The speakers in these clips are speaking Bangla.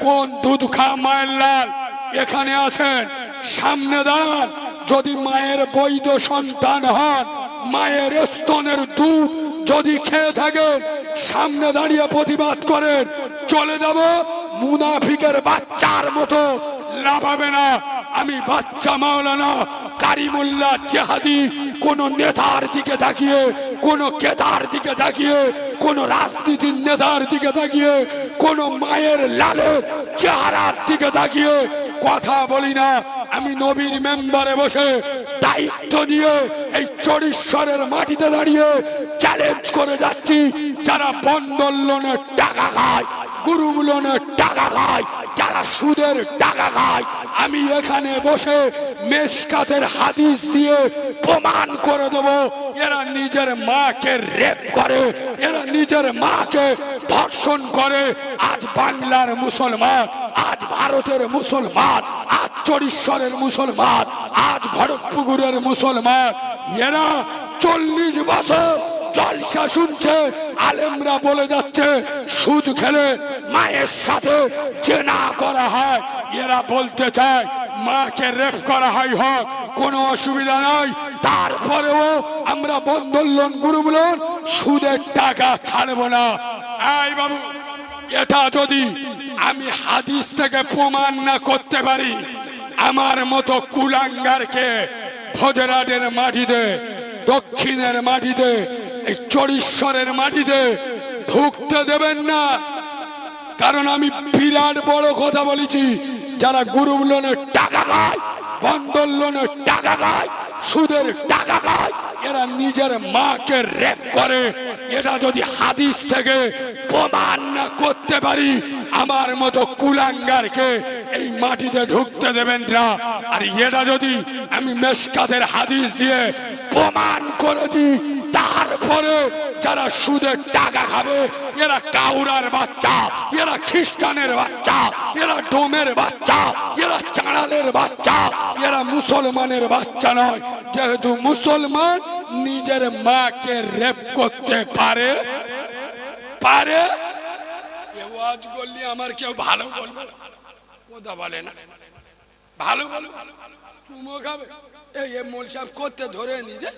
কোন দুধ খা মায়ের লাল? এখানে আছেন। সামনে দাঁড়ান। যদি মায়ের বৈধ সন্তান হন, মায়ের স্তনের দুধ যদি খেয়ে থাকেন, সামনে দাঁড়িয়ে প্রতিবাদ করেন, চলে যাব মুনাফিকের বাচ্চার মতো। লাভাবে না। আমি বাচ্চা মাওলানা কারিমুল্লাহ চেহাদি কোন নেতার দিকে তাকিয়ে কোন কেদার দিকে তাকিয়ে, কোন রাজনীতির নেতার দিকে তাকিয়ে, কোন মায়ের লালের চেহারার দিকে তাকিয়ে কথা বলি না। আমি নবীর মেম্বারে বসে দায়িত্ব নিয়ে এই চরিশ্বরের মাটিতে দাঁড়িয়ে চ্যালেঞ্জ করে যাচ্ছি। যারা বন্ধন লোনের টাকা খায় গুরু লোনের টাকা খায়, যারা সুদের টাকা খায়, আমি এখানে বসে মেসকাতের হাদিস দিয়ে প্রমাণ করে দেব, এরা নিজের মাকে রেপ করে, এরা নিজের মাকে ধর্ষণ করে। আজ বাংলার মুসলমান, আজ ভারতের মুসলমান, আজ চরিশ্বরের মুসলমান, আজ ভরতপুকুরের মুসলমান, এরা চল্লিশ বছর জলসা শুনছে, আলেমরা বলে যাচ্ছে, সুদ খেলে মায়ের সাথে চেনা করা হয়। এরা বলতে চায়, মাকে রেপ করা হয় হোক, কোনো অসুবিধা নাই। তারপরেও আমরা বন্ধন লোন গ্রুপ লোন সুদের টাকা ছাড়বো না। এই বাবু, এটা যদি আমি হাদিস থেকে প্রমাণ না করতে পারি, আমার মতো কুলাঙ্গারকে ভোজরাটের মাটিতে, দক্ষিণের মাটিতে এই চরিশ্বরের মাটিতে ঢুকতে দেবেন না। কারণ আমি বিরাট বড় কথা বলেছি, যারা গ্রুপ লোনের টাকা খায় বন্দর লোনের টাকা খায়, সুদের টাকা খায়, এরা নিজের মাকে রেপ করে। এটা যদি হাদিস থেকে প্রমাণ না করতে পারি, আমার মতো কুলাঙ্গারকে এই মাটিতে ঢুকতে দেবেন না। আর এটা যদি আমি মেসকাদের হাদিস দিয়ে প্রমাণ করে দিই তারপরে যারা সুদের টাকা খাবে, এরা কাউরার বাচ্চা, এরা খ্রিস্টানের বাচ্চা, এরা ডোমের বাচ্চা, এরা চাঁড়ালের বাচ্চা, এরা মুসলমানের বাচ্চা নয়। যেহেতু মুসলমান নিজের মাকে রেপ করতে পারে পারে? আমার কেউ ভালো কথা বলে না। ভালো বলো চুমো খাবে। এই মোল সাহেব করতে ধরে নিজে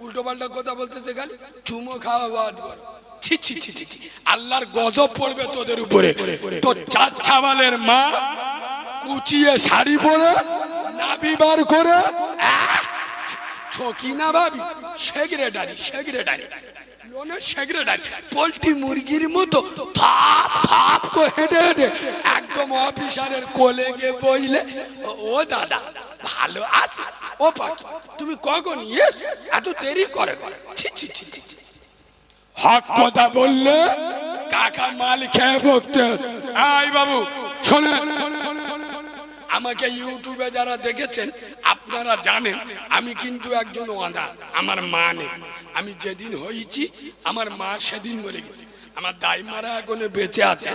উল্টো পাল্টা কথা বলতেছে খালি, চুমো খাওয়া বাদ করো ছি ছি ছি। আল্লাহর গজব পড়বে তোদের উপরে তো চার মা কুচিয়ে শাড়ি পরে নাবি বার করে! ছকি না ভাবি, সেক্রেটারি সেক্রেটারি সেক্রেটারি পোল্ট্রি মুরগির মতো থাপ থাপ করে হেঁটে হেঁটে একদম অফিসারের কোলে গিয়ে বইলে, ও- দাদা, ভালো আছে? ও পাখি, তুমি কখন ইয়ে? এত দেরি করে করে? ছি ছি ছি। হক কথা বললে কাকা মাল খেয়ে বকতে আই বাবু, শোনেন। আমাকে ইউটিউবে যারা দেখেছেন, আপনারা জানেন, আমি কিন্তু একজন অনাথ আমার মা নেই। আমি যেদিন হয়েছি, আমার মা সেদিন মরে গেছে। আমার দাইমারা এখন বেঁচে আছে।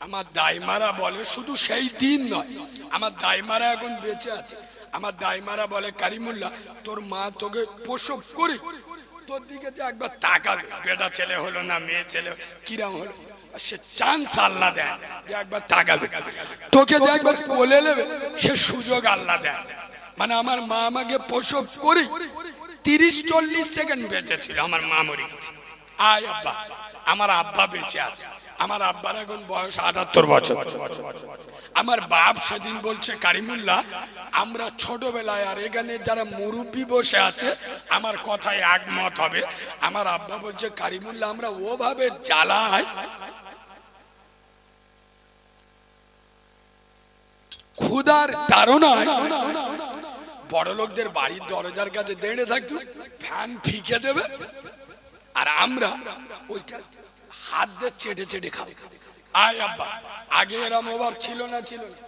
আমার দাইমারা বলে শুধু সেই দিন নয়, আমার দাইমারা এখন বেঁচে আছে। আমার দাইমারা বলে, কারিমুল্লাহ, তোর মা তোকে প্রসব করে, তোর দিকে যে একবার তাকাবে, বেটা ছেলে হলো না, মেয়ে ছেলে, কিরাম হলো। সে চান্স আল্লাহ দেয়। একবার তাকাবে। তোকে যে একবার কোলে নেবে সে সুযোগ আল্লাহ দেয়। মানে আমার মা আমাকে প্রসব করে তিরিশ চল্লিশ সেকেন্ড বেঁচে ছিল আমার মা মরে গেছে। আয় আব্বা আমার আব্বা বেঁচে আছে। আমার আব্বার এখন বয়স আটাত্তর বছর। আমার বাপ সেদিন বলছে কারিমুল্লাহ আমরা ছোটবেলায় আর এখানে যারা মুরব্বী বসে আছে আমার কথায় একমত হবে। আমার আব্বা বলছে কারিমুল্লাহ আমরা ওভাবে জ্বালাই ক্ষুদার তারনায় বড় লোকদের বাড়ির দরজার কাছে দেড়ে থাকতো, ফ্যান ফিকে দেবে, আর আমরা ওইটা হাত দিয়ে চেটে চেটে খাব। আয় আব্বা, আগে এরম অভাব ছিল না ছিল না।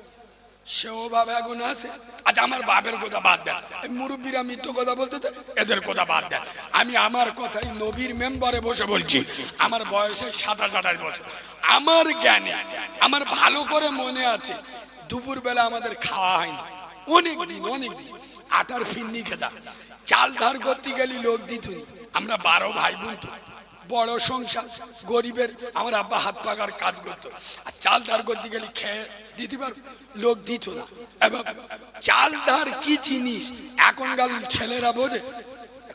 সে অভাব এখন আছে। আচ্ছা আমার বাপের কথা বাদ দেন। মুরব্বীরা মিথ্য কথা বলতে এদের কথা বাদ দেন। আমি আমার কথাই নবীর মেম্বারে বসে বলছি। আমার বয়সে সাতাশ, আঠাশ বছর। আমার জ্ঞানে, আমার ভালো করে মনে আছে দুপুর বেলা আমাদের খাওয়া হয়নি। অনেক দিন অনেক দিন। আটার ফিন্নি খেতাম চাল ধার করতে গেলি লোক দিতুনি আমরা বারো ভাই বোন বড় সংসার, গরিবের। আমার আব্বা হাত পাকার কাজ করতো। আর চাল ধার করতে গেলে খেয়ে দিতে লোক দিত না। এবার চাল ধার কি জিনিস? এখন এখনকার ছেলেরা বোঝে।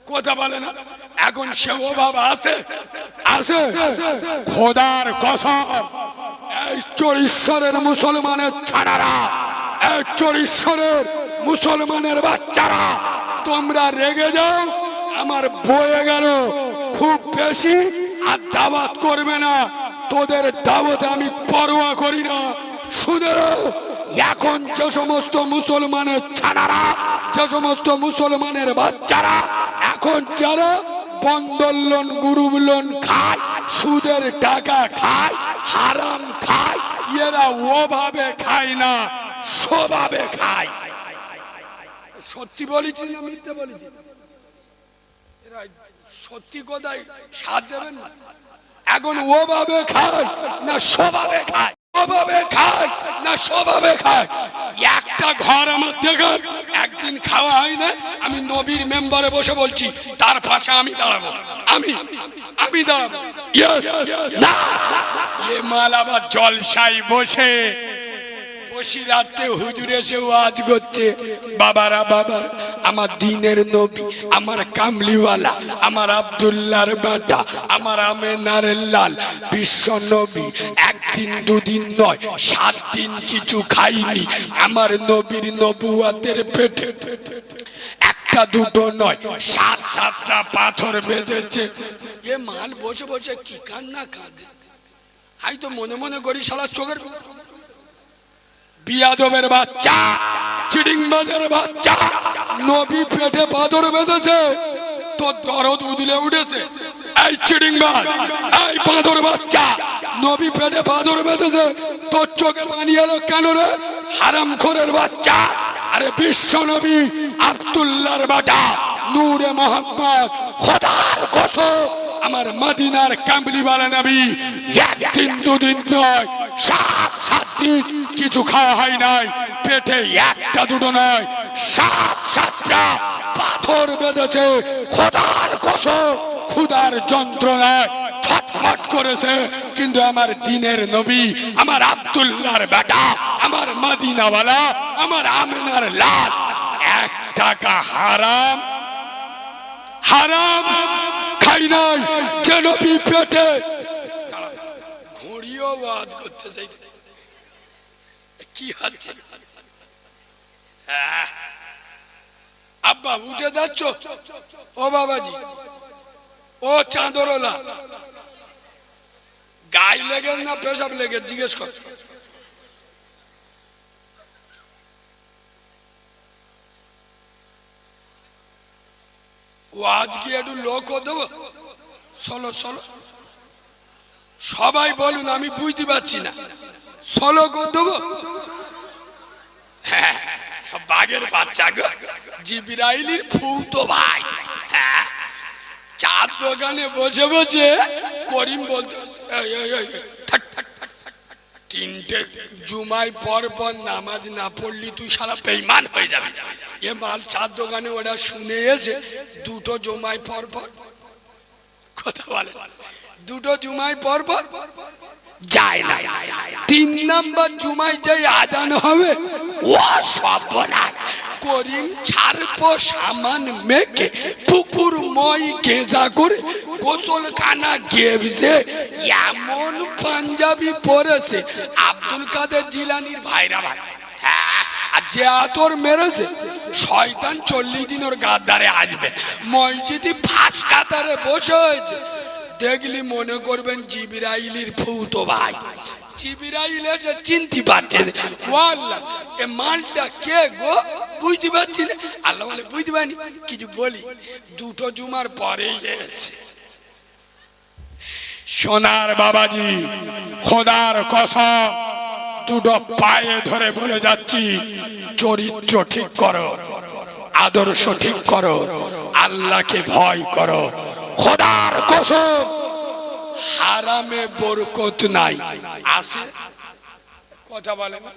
কথা বলে না। এখন সে অভাব আছে। আছে। খোদার কসম। এই চরিশ্বরের মুসলমানের ছাড়ারা এই চরিশ্বরের মুসলমানের বাচ্চারা, তোমরা রেগে যাও, আমার বয়ে গেল, খুব বেশি আর দাওয়াত করবে না, তোদের দাওয়াত আমি পরোয়া করি না। সুদের এখন যে সমস্ত মুসলমানের ছাড়ারা যে সমস্ত মুসলমানের বাচ্চারা, এখন যারা বন্দর লোন গ্রুপ লোন খায় সুদের টাকা খায়, হারাম খায়, এরা ওভাবে খায় না, স্বভাবে খায়। সত্যি বলেছি না মিথ্যে বলেছি এরা সত্যি কথাই সাথ দেবেন না। এখন ওভাবে খায় না স্বভাবে খায়? খায় না স্বভাবে খায়? একটা ঘর আমার একদিন খাওয়া হয় না আমি নবীর মেম্বারে বসে বলছি, তার পাশে আমি দাঁড়াবো। আমি আমি দাঁড়াবো ইয়েস না। এ মাল জলসাই বসে। বসিরাতে হুজুর এসে ওয়াজ করছে, বাবারা বাবার আমার দিনের নবী, আমার কামলিওয়ালা, আমার আব্দুল্লাহর বাটা, আমার আমেনার লাল, বিশ্ব নবী, একদিন দুদিন নয়, সাত দিন কিছু খাইনি, আমার নবীর নবুয়াতের পেটে একটা দুটো নয় সাত সাতটা পাথর বেঁধেছে। এ মাল বসে বসে কি কান্না কাঁদে। আমি তো মনে মনে করি শালা চোখের বিয়াদবের বাচ্চা চিডিংবাজের বাচ্চা নবী পেটে পাথর বেঁধেছে তোর দরদ উদলে উঠেছে। এই চিডিংবাজ এই পাথর বাচ্চা নবী পেটে পাথর বেঁধেছে তোর চোখে পানি এলো কেন রে? হারাম খোরের বাচ্চা। আরে বিশ্ব নবী আবদুল্লার বাটা নূরে মোহাম্মদ, খোদার কসম, আমার মদিনার কামলিওয়ালা নবী, একদিন দুদিন নয় সাত সাত দিন কিছু খাওয়া হয় নাই, পেটে একটা দুটো নয় সাত সাতটা পাথর বেঁধেছে, খোদার কসম ক্ষুদার যন্ত্রণায় ছটফট করেছে। কিন্তু আমার দিনের নবী, আমার আব্দুল্লাহর বেটা, আমার মদিনাওয়ালা, আমার আমিনার লাল, এক টাকা হারাম হারাম খাই নাই। যে নবী পেটে ঘুড়িও বাজ করতে চাই কি হচ্ছে আহ, আব্বা উঠে যাচ্ছ ও বাবাজি ও চাঁদরোলা গায়ে লেগে না পেশাব লেগে জিজ্ঞেস কর ও আজকে একটু লোক দেবো সলো সলো সবাই বলুন আমি বুঝতে পারছি না। সলো করে দেবো? হ্যাঁ, সব বাঘের বাচ্চা গো। জিবিরাইলির ফুতো ভাই। হ্যাঁ চার দোকানে বসে বসে করিম বলতো। তিনটে জুমাই পর পর নামাজ না পড়লি তুই সারা বেইমান হয়ে যাবি। এ মাল চার দোকানে ওরা শুনে এসে দুটো জুমাই পর পর কথা বলে। দুটো জুমাই পর পর যায় না। তিন নাম্বার জুমাই যে আজান হবে ও সর্বনাশ। করিম ছাড়বো সামান মেকে পুকুর মই গেজা করে গোসলখানা গেবছে এমন পাঞ্জাবি পরেছে আব্দুল কাদের জিলানির ভাইরা ভাই। হ্যাঁ, আর যে আতর মেরেছে শয়তান চল্লিশ দিন ওর গাদ্দারে আসবে। মসজিদি ফাঁস কাতারে বসে হয়েছে। দেখলি মনে করবেন জিবিরাইলির ফুতো ভাই। জিবিরাইল এসে চিনতে পারছে এ মালটা কে গো? বুঝতে পারছি না। আল্লাহ বলে, বুঝতে পারিনি, কিছু বলি। দুটো জুমার পরেই এসে সোনার বাবাজি, খোদার কসম, দুটো পায়ে ধরে বলে যাচ্ছি, চরিত্র ঠিক করো, আদর্শ ঠিক করো, আল্লাহকে ভয় করো। খোদার কসম। হারামে বরকত নাই। আছে? কথা বলে না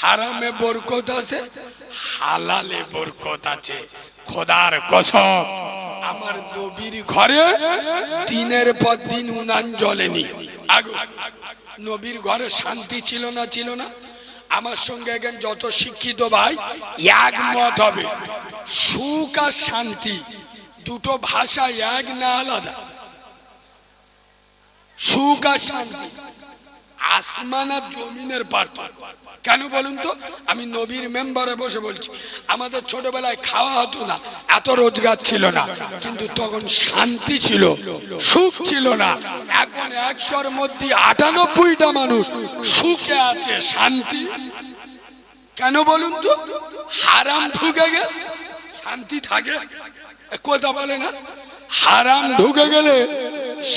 হারামে বরকত আছে হালালে বরকত আছে। খোদার কসম আমার নবীর ঘরে দিনের পর দিন উনান জ্বলেনি। আগু নবীর ঘরে শান্তি ছিল না ছিল না? আমার সঙ্গে এখন যত শিক্ষিত ভাই একমত হবে। সুখ আর শান্তি। দুটো ভাষা এক না আলাদা। সুখ আর শান্তি। আসমান আর জমিনের পার্থক্য। কেন বলুন তো? আমি নবীর মেম্বারে বসে বলছি, আমাদের ছোটবেলায় খাওয়া হতো না, এত রোজগার ছিল না। কিন্তু তখন শান্তি ছিল, সুখ ছিল না। এখন একশোর মধ্যে আটানব্বইটা মানুষ সুখে আছে, শান্তি। কেন বলুন তো? হারাম ঢুকে গেছে, শান্তি থাকে। কথা বলে না? হারাম ঢুকে গেলে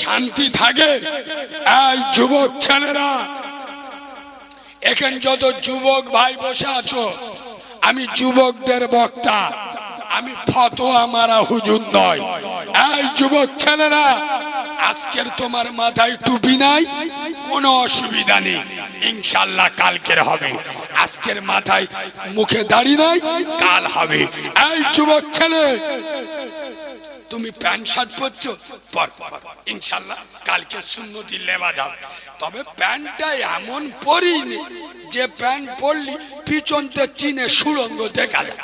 শান্তি থাকে। এই যুবক ছেলেরা, এখানে যত যুবক ভাই বসে আছো, আমি যুবকদের বক্তা, আমি ফতোয়া মারা হুজুর নয়। এই যুবক ছেলেরা, আজকের তোমার মাথায় টুপি নাই, কোনো অসুবিধা নেই। ইনশাল্লাহ কালকের হবে। আজকের মাথায় মুখে দাড়ি নাই, কাল হবে এই যুবক ছেলে, তুমি প্যান্ট শার্ট পরছো পর। ইনশাল্লাহ, কালকে সুন্নতি লেবা যাবে তবে প্যান্টটা এমন পরিনি যে প্যান্ট পরলি পিছনতে চিনে সুরঙ্গ দেখা যায়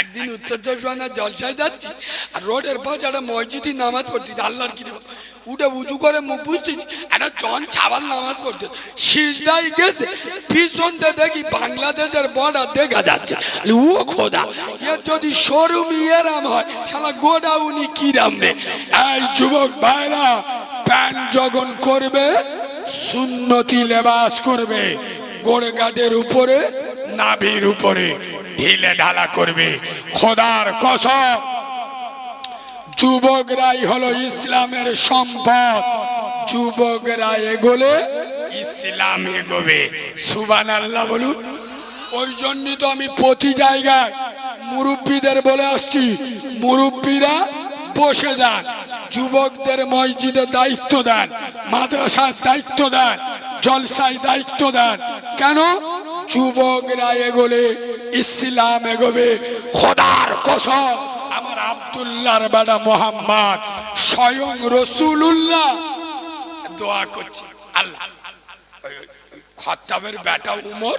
একদিন উত্তর চব্বিশ পরগনার জলসায় যাচ্ছি, আর রোডের পাশে একটা মসজিদে নামাজ পড়তে আল্লাহর কি? উঠে উঁচু করে মুখ বুঝতেছি। একটা জন ছাবাল নামাজ পড়তে সিজদাই গেছে। পিছনতে দেখি বাংলাদেশের বর্ডার দেখা যাচ্ছে। ও খোদা এর যদি শোরুম এরাম হয়, শালা গোডাউনি কিরাম রে এই যুবক ভাইরা, প্যান্ট যখন করবে, সুন্নতি লেবাস করবে, গোড়গাটের উপরে, নাভির উপরে, ঢিলে ঢালা করবে। খোদার কসম যুবকরাই হলো ইসলামের সম্পদ। যুবকরা এগোলে ইসলাম এগোবে। সুবান আল্লাহ বলুন। ওই জন্যই তো আমি প্রতি জায়গায় মুরব্বীদের বলে আসছি, মুরব্বীরা বসে যান, যুবকদের মসজিদে দায়িত্ব দেন, মাদ্রাসার দায়িত্ব দেন জলসায় দায়িত্ব দেন। কেন? যুবকরা এগোলে ইসলাম এগোবে। খোদার কসম, আমার আবদুল্লাহর বেড়া মোহাম্মদ স্বয়ং রসুল্লাহ দোয়া করছে, আল্লাহ। খত্তাবের বেটা উমর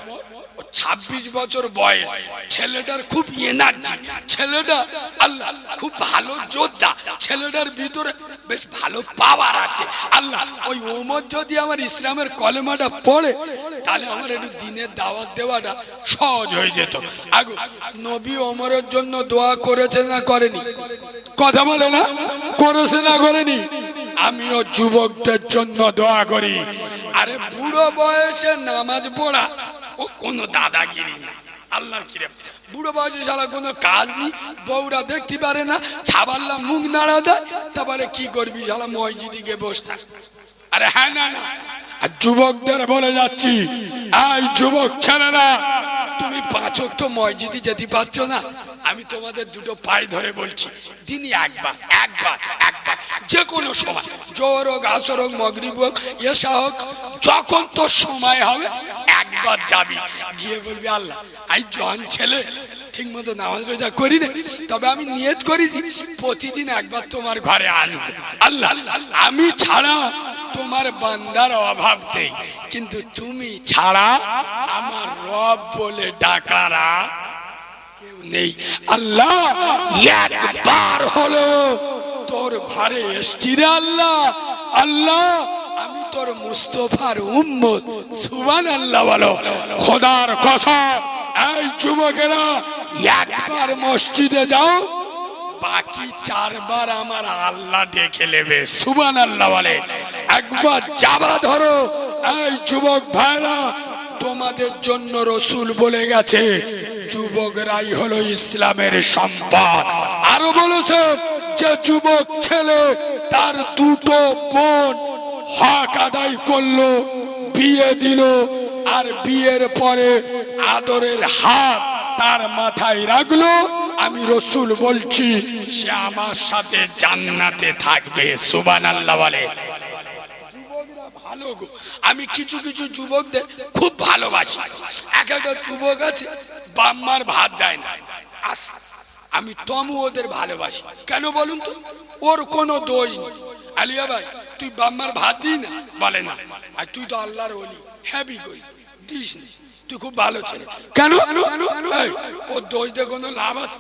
ছাব্বিশ বছর বয়স। ছেলেটার খুব এনার্জি ছেলেটা আল্লাহ, খুব ভালো যোদ্ধা। ছেলেটার ভিতরে বেশ ভালো পাওয়ার আছে। আল্লাহ, ওই ওমর যদি আমার ইসলামের কলেমাটা পড়ে, তাহলে আমার একটু দিনের দাওয়াত দেওয়াটা সহজ হয়ে যেত। আগু, নবী ওমরের জন্য দোয়া করেছে না করেনি? কথা বলে না? করেছে না করেনি? আমিও যুবকদের জন্য দোয়া করি। আরে বুড়ো বয়সে নামাজ পড়া, ও কোনো দাদাগিরি না। আল্লাহর কিরে। বুড়ো বয়সে সারা কোনো কাজ নেই, বউরা দেখতে পারে না, ছাবাল্লা মুখ নাড়া দেয়, তারপরে কি করবি সারা মসজিদিকে বসে থাক। আরে হ্যাঁ না না। আর যুবকদের বলে যাচ্ছি, এই যুবক ছেলেরা তুমি পাঁচক তো মসজিদে যেতে পারছ না। আমি তোমাদের দুটো পায়ে ধরে বলছি দিনই একবার একবার একবার যে কোনো সময় জোর হোক আসর হোক, মগরিব হোক এসা হোক, যখন তোর সময় হবে একবার যাবি। গিয়ে বলবি, আল্লাহ, আই জন ছেলে ঠিক মতো নামাজ রোজা করি না, তবে আমি নিয়ত করেছি প্রতিদিন একবার তোমার ঘরে আসব। আল্লাহ, আমি ছাড়া তোমার বান্দার অভাব নেই, কিন্তু তুমি ছাড়া আমার রব বলে ডাকারা নেই। আল্লাহ, একবার হলো তোর ঘরে এসছি রে আল্লাহ। আল্লাহ, আমি তোর মুস্তফার উম্মত। সুবান আল্লাহ বলো। খোদার কসম, এই যুবকেরা, একবার মসজিদে যাও, বাকি চারবার আমার আল্লাহ ডেকে নেবে। সুবান আল্লাহ বলে। একবার যাবা ধরো। এই যুবক ভাইরা, তোমাদের জন্য রসুল বলে গেছে, যুবকরাই হলো ইসলামের সম্পদ। আরও বলেছে যে যুবক ছেলে তার দুটো বোন হক আদায় করল, বিয়ে দিল, আর বিয়ের পরে আদরের হাত তার মাথায় রাখল। আমি রসুল বলছি, সে আমার সাথে জান্নাতে থাকবে সুবান আল্লাহ বলে ভালো গো। আমি কিছু কিছু যুবকদের খুব ভালোবাসি। এক একটা যুবক আছে বাম্মার ভাত দেয় না। আমি তমু ওদের ভালোবাসি। কেন বলুন তো? ওর কোনো দোষ নেই। আলিয়া ভাই, তুই বাম্মার ভাত দিই না? বলে না। আর তুই তো আল্লাহর ওলি। হ্যাপি করি দিস নি। তুই খুব ভালো ছেলে। কেন? ওর দোষ দিয়ে কোনো লাভ আছে?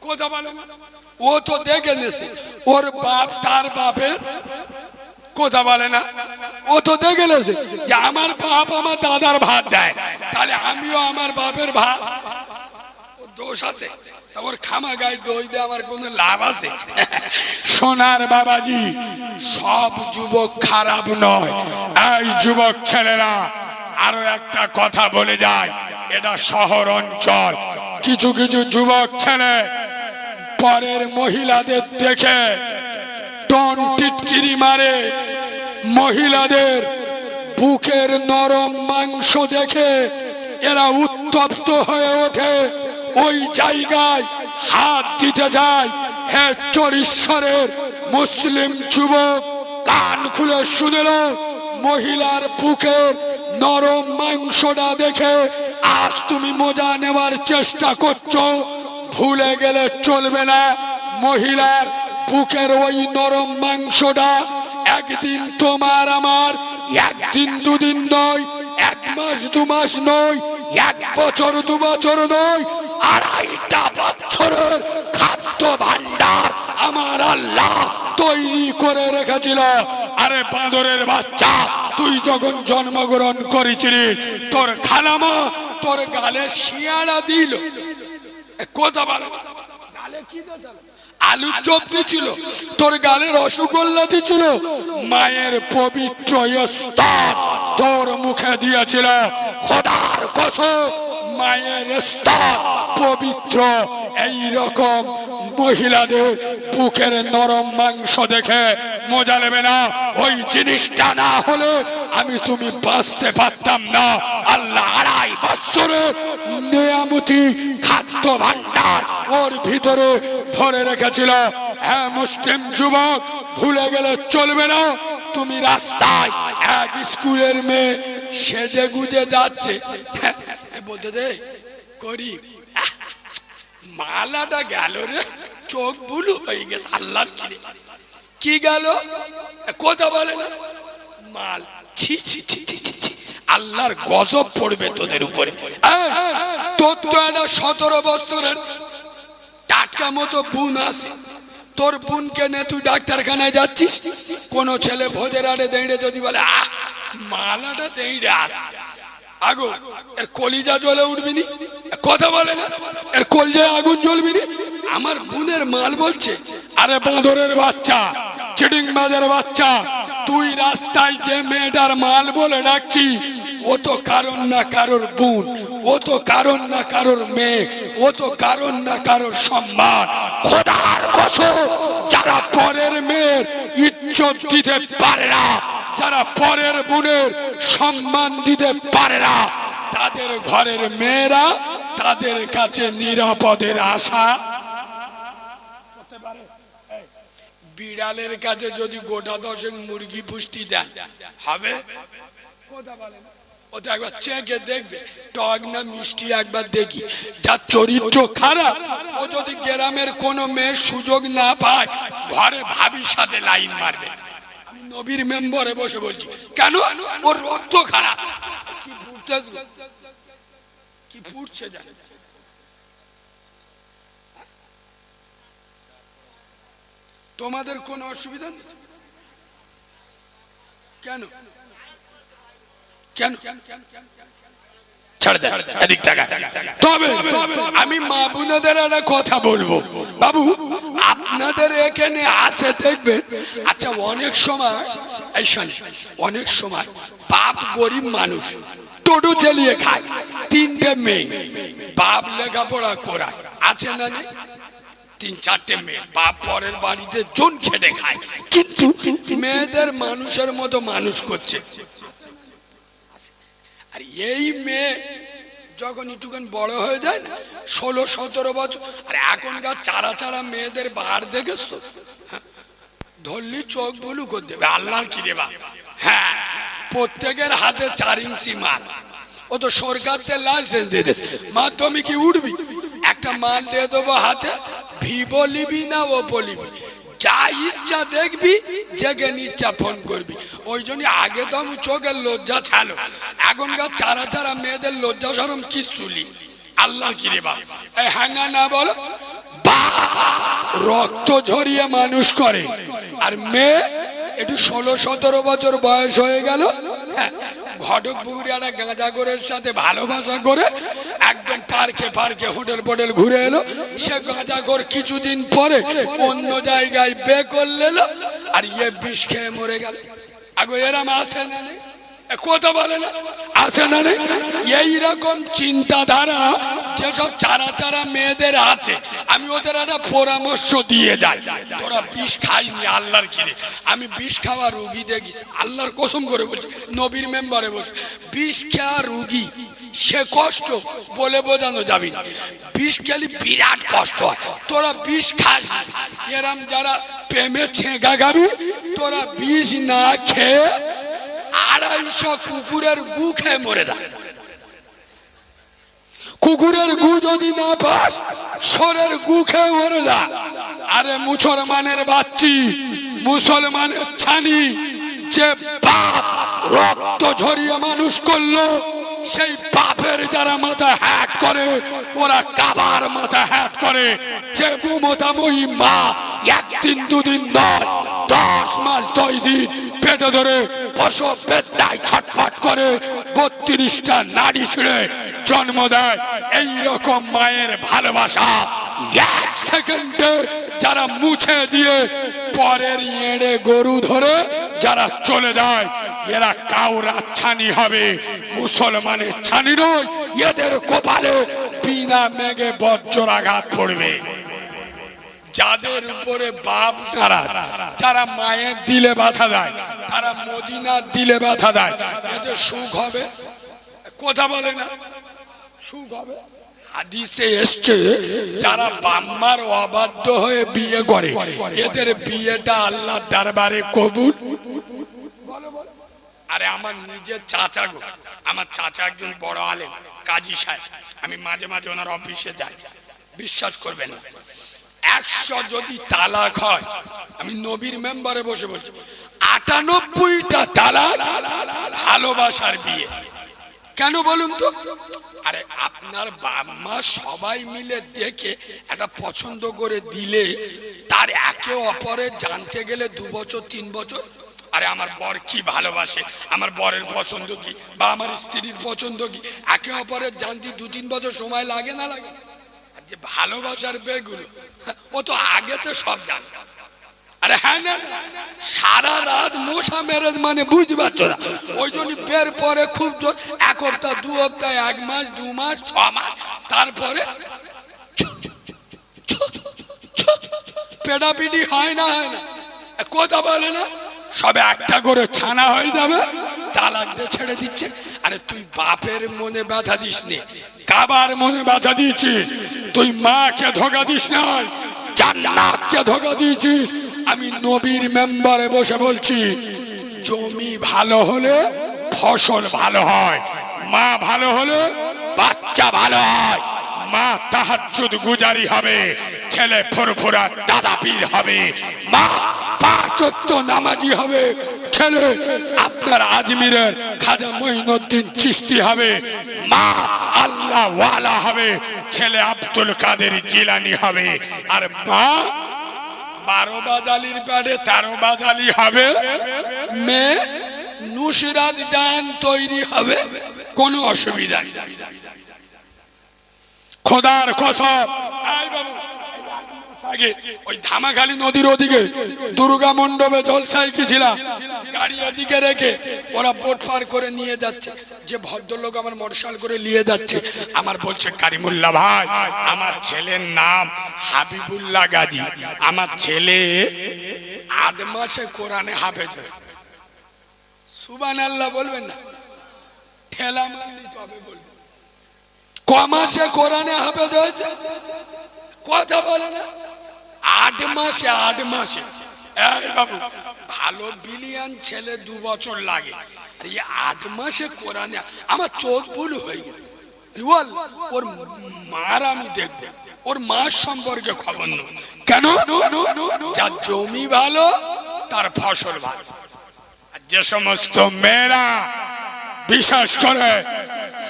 কথা বলে না। ও তো দেখে নেছে। ওর বাপ, তার বাপের কথা বলে না। ও তো দেখে নেছে যে আমার বাপ আমার দাদার ভাত দেয়। তাহলে আমিও আমার বাপের ভাত। দোষ আছে? তা ওর খামা গায়ে দই দিয়ে আমার কোনো লাভ আছে? সোনার বাবাজি, সব যুবক খারাপ নয়। এই যুবক ছেলেরা, আরও একটা কথা বলে যায়, এটা শহর অঞ্চল। কিছু কিছু যুবক ছেলে পরের মহিলাদের দেখে টন টিটকিরি মারে। মহিলাদের বুকের নরম মাংস দেখে এরা উত্তপ্ত হয়ে ওঠে। ওই জায়গায় হাত দিতে যায়। হে চরিশ্বরের মুসলিম যুবক, কান খুলে শুনেল মহিলার বুকের নরম মাংসটা দেখে আজ তুমি মজা নেওয়ার চেষ্টা করছ। ভুলে গেলে চলবে না। মহিলার বুকের ওই নরম মাংসটা একদিন তোমার আমার, একদিন দুদিন নয়, এক মাস, দু মাস নয় এক বছর, দু বছর নয়, আড়াইটা বছরের খাদ্য ভান্ডার আমার আল্লাহ তৈরি করে রেখেছিল। আরে বাঁদরের বাচ্চা, তুই যখন জন্মগ্রহণ করেছিলি, তোর খালামা তোর গালে শিয়াড়া দিল। কথা বলো। গালে কি? আলুর চপ দিছিল, তোর গালে রসগোল্লা দিছিল। মায়ের পবিত্র তোর মুখে দিয়েছিল খোদার কসম, মায়ের স্তর পবিত্র। এই রকম মহিলাদের বুকের নরম মাংস দেখে মজা নেবে না। ওই জিনিসটা না হলে আমি তুমি বাঁচতে পারতাম না। আল্লাহ আড়াই বৎসরের নিয়ামতি খাদ্য ভান্ডার ওর ভিতরে ধরে রেখেছিল। হ্যাঁ মুসলিম যুবক, ভুলে গেলে চলবে না। তুমি রাস্তায় এক স্কুলের মেয়ে সেজে গুজে যাচ্ছে। বলতে দে, করি। মালাটা গেল রে, চোখ বুলু হয়ে গেছে, আল্লাহর কিরে। কি গেল? কথা বলে না। মাল, ছি ছি ছি ছি ছি। আল্লাহর গজব পড়বে তোদের উপরে। তোর তো একটা সতেরো বছরের টাটকা মতো বোন আছে। তোর বোনকে নে তুই ডাক্তারখানায় যাচ্ছিস? কোন ছেলে ভোজের আড়ে দেড়ে যদি বলে, আহ, মালাটা দেড়ে আস। আগো, এর কলিজা জ্বলে উঠবি নি? কথা বলে না? এর কলিজায় আগুন জ্বলবি নি? আমার বোনের মাল বলছে, আরে বাঁদরের বাচ্চা চিডিং বাজার বাচ্চা, তুই রাস্তায় যে মেয়েটার মাল বলে ডাকছি ও তো কারণ না কারোর বোন ও তো কারণ না কারোর মেয়ে, ও তো কারণ না কারোর সম্মান। খোদার যারা পরের মেয়ের ইজ্জত দিতে পারে না, যারা পরের বোনের সম্মান দিতে পারে না, তাদের ঘরের মেয়েরা তাদের কাছে নিরাপদের আশা। বিড়ালের কাছে যদি গোটা দশেক মুরগি পুষ্টি দেন, হবে? কথা বলে না। ও তো একবার দেখবে, টক না মিষ্টি একবার দেখি। ও যদি গ্রামের কোনো মেয়ে সুযোগ না পায়, ঘরে ভাবির সাথে লাইন নবীর মেম্বরে বসে বলছি কি ফুটতে তোমাদের কোনো অসুবিধা নেই? কেন? কেন ছেড়ে দে, এদিক তাকা। তবে আমি মা বোনদের একটা কথা বলব বাবু আপনাদের এখানে আসে দেখবেন আচ্ছা অনেক সময় এই অনেক সময় বাপ গরিব মানুষ টোটো চালিয়ে খায় তিনটে মেয়ে বাপ লেখাপড়া করায় আছে না? তিন চারটে মেয়ে বাপ পরের বাড়িতে জন খেটে খায় কিন্তু মেয়েদের মানুষের মতো মানুষ করছে আর এই মেয়ে যখন একটুখান বড় হয়ে যায় না ষোলো সতেরো বছর আর এখনকার চারা চারা মেয়েদের বার দেখেছ তো? হ্যাঁ, ধরলি চোখ বুলু করে দেবে। আল্লাহর কি দেবা হ্যাঁ প্রত্যেকের হাতে চার ইঞ্চি মাল। ও তো সরকার লাইসেন্স দিয়ে দিয়েছে। মাধ্যমিকে উঠবি? একটা মাল দিয়ে দেবো হাতে। ভিভো লিবি না ওপো লিবি যা ইচ্ছা দেখবি জেগে ইচ্ছা ফোন করবি। ওই জন্য আগে তো আমি চোখের লজ্জা ছালো এখনকার চারা চারা মেয়েদের লজ্জা সরম কি শুলি আল্লাহর কি রে বাপ? এই হ্যাঙ্গা না বলো। রক্ত ঝরিয়ে মানুষ করে। আর মেয়ে একটু ষোলো সতেরো বছর বয়স হয়ে গেল হ্যাঁ, ঘটক গাঁজা গাঁজাগরের সাথে ভালোবাসা করে একদম পার্কে পার্কে হোটেল ফোটেল ঘুরে এলো। সে গাঁজাগর কিছুদিন পরে অন্য জায়গায় বে করলে আর ইয়ে বিষ খেয়ে মরে গেল। আগো এরম আসে না কথা বলে না আসে না নেই? এইরকম চিন্তাধারা যেসব চারা চারা মেয়েদের আছে, আমি ওদের একটা পরামর্শ দিয়ে যাই তোরা বিষ খাইনি আল্লাহর কিরে আমি বিষ খাওয়া রুগী দেখিস, আল্লাহর কসম করে বলছি, নবীর মেম্বারে বলছি, বিষ খাওয়া রুগী, সে কষ্ট বলে বোঝানো যাবে না বিষ খেলে বিরাট কষ্ট হয় তোরা বিষ খাস। এরম যারা প্রেমে ছেঁকা গাবি তোরা বিষ না খেয়ে আড়াইশো কুকুরের গু খেয়ে মরে যা কুকুরের গু যদি না পাস সরের গু খেয়ে মরে আরে মুসলমানের বাচ্চি, মুসলমানের ছানি, যে বাপ রক্ত ঝরিয়ে মানুষ করল, সেই বাপের যারা মাথা হ্যাট করে, ওরা কাবার মাথা হ্যাট করে। যে মমতাময়ী মা একদিন দুদিন নয় দশ মাস দশ দিন পেটে ধরে প্রসব বেদনায় ছটফট করে বত্রিশটা নারী ছিঁড়ে জন্ম দেয়। এই রকম মায়ের ভালোবাসা এক সেকেন্ডে যারা মুছে দিয়ে পরের এড়ে গরু ধরে যারা চলে যায়, এরা কাউরা ছানি হবে, মুসলমানের ছানি নয়, এদের কপালে বিনা মেঘে বজ্রাঘাত পড়বে। যাদের উপরে বাপ তারা, যারা মায়ের দিলে ব্যথা দেয়, তারা মদিনার দিলে ব্যথা দেয়। এদের সুখ হবে? কথা বলে না। সুখ হবে? হাদিসে এসছে, যারা বাম্মার অবাধ্য হয়ে বিয়ে করে, এদের বিয়েটা আল্লাহ দরবারে কবুল। আরে আমার নিজের চাচা গো, আমার চাচা একজন বড় আলেম, কাজী সাহেব। আমি মাঝে মাঝে ওনার অফিসে যাই। বিশ্বাস করবেন না। একশো যদি তালাক হয়, আমি নবীর মেম্বারে বসে বলছি আটানব্বইটা তালাক ভালোবাসার বিয়ে। কেন বলুন তো? আরে আপনার বাম্মা সবাই মিলে দেখে একটা পছন্দ করে দিলে, তার একে অপরে জানতে গেলে দু বছর, তিন বছর। আরে আমার বর কি ভালোবাসে, আমার বরের পছন্দ কি, বা আমার স্ত্রীর পছন্দ কি? একে অপরের জানতে দু, তিন বছর সময় লাগে না লাগে? যে ভালোবাসার বেগুলো ও তো আগে তো সব জানে। আরে হ্যাঁ না, সারা রাত মশা মেরেজ মানে বুঝতে পারছ না। ওই জন্য বের পরে খুব জোর, এক সপ্তাহ দু সপ্তাহ এক মাস, দু মাস, ছ মাস, তারপরে পেটাপিটি হয় না হয় না। কথা বলে না, সবে একটা করে ছানা হয়ে যাবে। তালাক দিয়ে ছেড়ে দিচ্ছে। আরে তুই বাপের মনে ব্যথা দিস নে। কাবার মনে ব্যথা দিয়েছিস। তুই মাকে ধোকা দিস নাই। জান্নাতকে ধোকা দিয়েছিস। আমি নবীর মেম্বারে বসে বলছি, জমি ভালো হলে ফসল ভালো হয়। মা ভালো হলে বাচ্চা ভালো হয়। মা তাহাজ্জুদ গুজারি হবে। ছেলে ফুরফুরা দাদা পীর হবে। মা পাঁচ নামাজি হবে। ছেলে, আপনার আজমিরের খাজা মঈনুদ্দিন চিস্তি হবে, মা আল্লাহ ওয়ালা হবে, ছেলে আব্দুল কাদের জিলানি হবে। আর মা বারো বাজালির প্যাডে তেরো বাজালি হবে। মেয়ে নুসরাত জান তৈরি হবে। কোনো অসুবিধা খোদার কসম, আয় বাবু। আগে ওই ধামাখালি নদীর ওদিকে দুর্গা মণ্ডপে জলসায় গেছিলাম। গাড়ি ওদিকে রেখে ওরা বোট পার করে নিয়ে যাচ্ছে। যে ভদ্রলোক আমার মোটরসাইকেল করে নিয়ে যাচ্ছে, আমার বলছে কারিমুল্লাহ ভাই, আমার ছেলের নাম হাবিবুল্লাহ গাজী। আমার ছেলে আট মাসে কোরআনে হাফেজ সুবান আল্লাহ বলবেন না। ঠেলা মারলি তবে বলবেন। ক মাসে কোরআনে হাফেজ হয়েছে? কথা বলে না। আট মাসে আট মাসে। এই বাবু, ভালো বিলিয়ন ছেলে দু বছর লাগে। আর এই আট মাসে কোরআনে আমার চোখ ভুল হয়ে গেছে বল ওর মার আমি দেখব। ওর মার সম্পর্কে খবর নেই কেন? যার জমি ভালো, তার ফসল ভালো। যে সমস্ত মেয়েরা, বিশ্বাস করে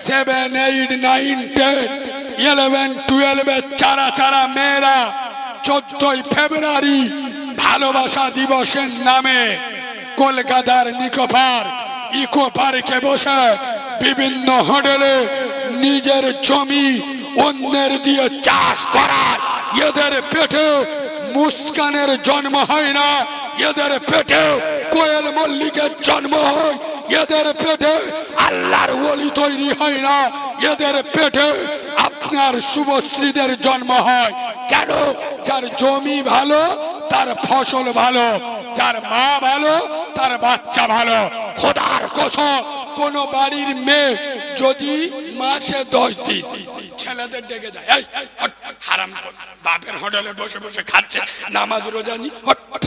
seven eight nine ten eleven টুয়েলভের চারা চারা মেয়েরা চোদ্দই ফেব্রুয়ারি ভালোবাসা দিবসের নামে কলকাতার নিকো ইকো পার্কে বসে বিভিন্ন হোটেলে নিজের জমি, অন্যের দিয়ে চাষ করায় এদের পেটে মুস্কানের জন্ম হয় না, এদের পেটে কোয়েল মল্লিকের জন্ম হয়। এদের পেটে আল্লাহর ওলি তৈরি হয় না। এদের পেটে আপনার শুভশ্রীদের জন্ম হয়। কেন? যার জমি ভালো, তার ফসল ভালো। যার মা ভালো, তার বাচ্চা ভালো। খোদার কসম, কোন বাড়ির মেয়ে যদি মাসে দশ দিন ছেলেদের ডেকে কর। বাপের হোটেলে বসে বসে খাচ্ছে। নামাজ রোজা নি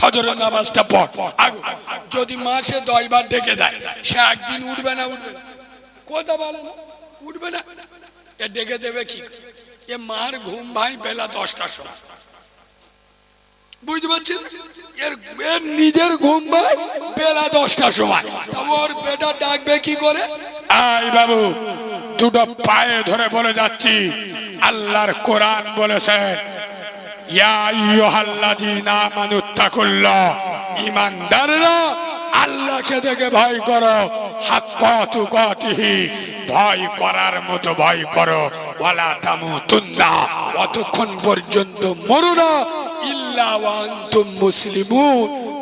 ফজরের নামাজটা পড়। যদি মাসে দশ বার ডেকে দেয় সে একদিন উঠবে না উঠবে না। কথা বলে না, উঠবে না। এ ডেকে দেবে কি? এ মার ঘুম ভাই বেলা দশটার সময়। বুঝতে পারছেন? এর এর নিজের ঘুম ভাই বেলা দশটার সময়। ওর বেটা ডাকবে কি করে? আই বাবু, দুটো পায়ে ধরে বলে যাচ্ছি। আল্লাহর কোরআন বলেছেন, ইয়া আইয়ুহাল্লাযীনা আমানুত্তাকুল্লাহ ঈমানদাররা আল্লাহকে দেখে ভয় করো। তুকাতিহি ভয় করার মতো ভয় করো। ওয়ালা তামুতুন্না, অতক্ষণ পর্যন্ত মরো না।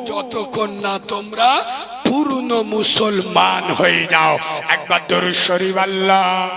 যতক্ষণ না তোমরা পূর্ণ মুসলমান হয়ে যাও। একবার দরুদ শরীফ আল্লাহ।